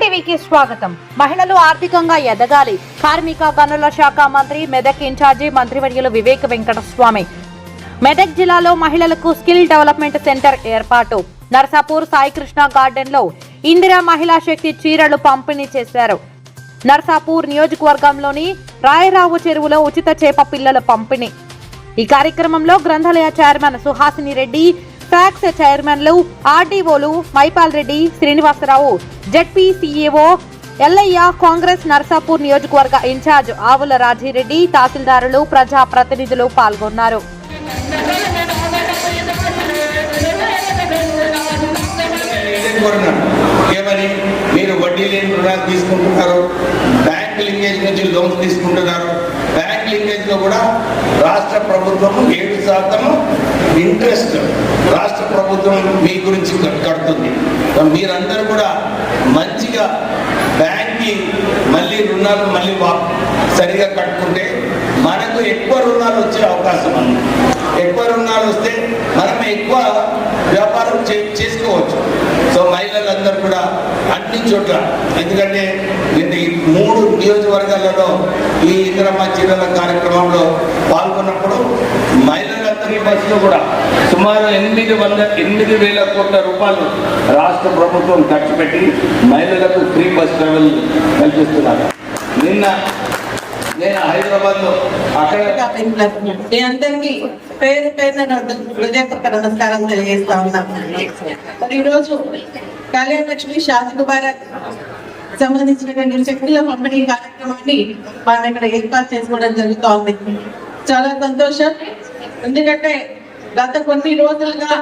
టీవీకి స్వాగతం. మహిళలు ఆర్థికంగా ఎదగాలి. కార్మిక గనుల శాఖ మంత్రి మెదక్ ఇన్ఛార్జి మంత్రివర్యులు వివేక్ వెంకటస్వామి. మెదక్ జిల్లాలో మహిళలకు స్కిల్ డెవలప్మెంట్ సెంటర్ ఏర్పాటు. నర్సాపూర్ సాయికృష్ణ గార్డెన్లో ఇందిరా మహిళా శక్తి చీరలు పంపిణీ చేశారు. నర్సాపూర్ నియోజకవర్గంలోని రాయరావు చెరువులో ఉచిత చేప పిల్లల పంపిణీ. ఈ కార్యక్రమంలో గ్రంథాలయ చైర్మన్ సుహాసిని రెడ్డి ఫ్యాక్స్ చైర్మన్లు ఆర్డీఓలు మైపాల్ రెడ్డి శ్రీనివాసరావు జడ్పీ సీఈఓ ఎల్లయ్య కాంగ్రెస్ నర్సాపూర్ నియోజకవర్గ ఇన్ఛార్జ్ ఆవుల రాజీరెడ్డి తహసీల్దారులు ప్రజా ప్రతినిధులు పాల్గొన్నారు. ఏమని? మీరు వడ్డీ లేని రుణాలు తీసుకుంటున్నారు బ్యాంక్ లింకేజ్ నుంచి లోన్స్ తీసుకుంటున్నారు. బ్యాంక్ లింకేజ్లో కూడా రాష్ట్ర ప్రభుత్వం ఏడు శాతం ఇంట్రెస్ట్. రాష్ట్ర ప్రభుత్వం మీ గురించి కడుతుంది. సో మీరందరూ కూడా మంచిగా బ్యాంక్కి మళ్ళీ రుణాలు మళ్ళీ సరిగా కట్టుకుంటే మనకు ఎక్కువ రుణాలు వచ్చే అవకాశం ఉంది. ఎక్కువ రుణాలు వస్తే మనం ఎక్కువ వ్యాపారం చే- చేసుకోవచ్చు. సో మహిళలందరూ కూడా అన్ని చోట్ల. ఎందుకంటే మూడు నియోజకవర్గాలలో ఈ ఇందిరమ్మ చీరల కార్యక్రమంలో పాల్గొన్నప్పుడు మహిళలందరి బస్సులో కూడా సుమారు ఎనిమిది వంద ఎనిమిది వేల కోట్ల రూపాయలు రాష్ట్ర ప్రభుత్వం ఖర్చు పెట్టి మహిళలకు ఫ్రీ బస్ ట్రావెల్ కల్పిస్తున్నారు. నిన్న నేను హైదరాబాద్లో అక్కడ మీ అందరికీ పేరు పేరున హృదయపూర్వక నమస్కారం తెలియజేస్తా ఉన్నాను. ఈరోజు కళ్యాణ లక్ష్మి శాంతి సంబంధించినటువంటి శక్తుల పంపిణీ కార్యక్రమాన్ని మనం ఇక్కడ ఏర్పాటు చేసుకోవడం జరుగుతూ ఉంది చాలా సంతోషం. ఎందుకంటే గత కొన్ని రోజులుగా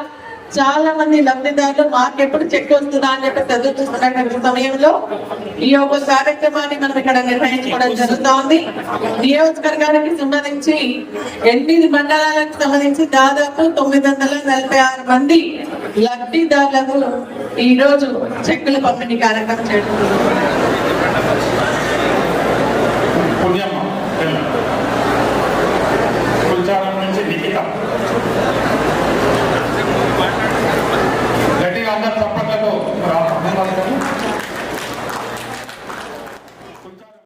చాలా మంది లబ్ధిదారులు మాకెప్పుడు చెక్ వస్తుందా అని చెప్పి చదువుతున్నటువంటి సమయంలో ఈ యొక్క కార్యక్రమాన్ని మనం ఇక్కడ నిర్వహించుకోవడం జరుగుతా ఉంది నియోజకవర్గానికి సంబంధించి ఎనిమిది మండలాలకు సంబంధించి దాదాపు తొమ్మిది మంది లబ్ధిదారులకు ఈ రోజు చెక్కులు పంపిణీ కార్యక్రమం చేస్తున్నారు పుణ్యమ్మ నుంచి నిఖిత.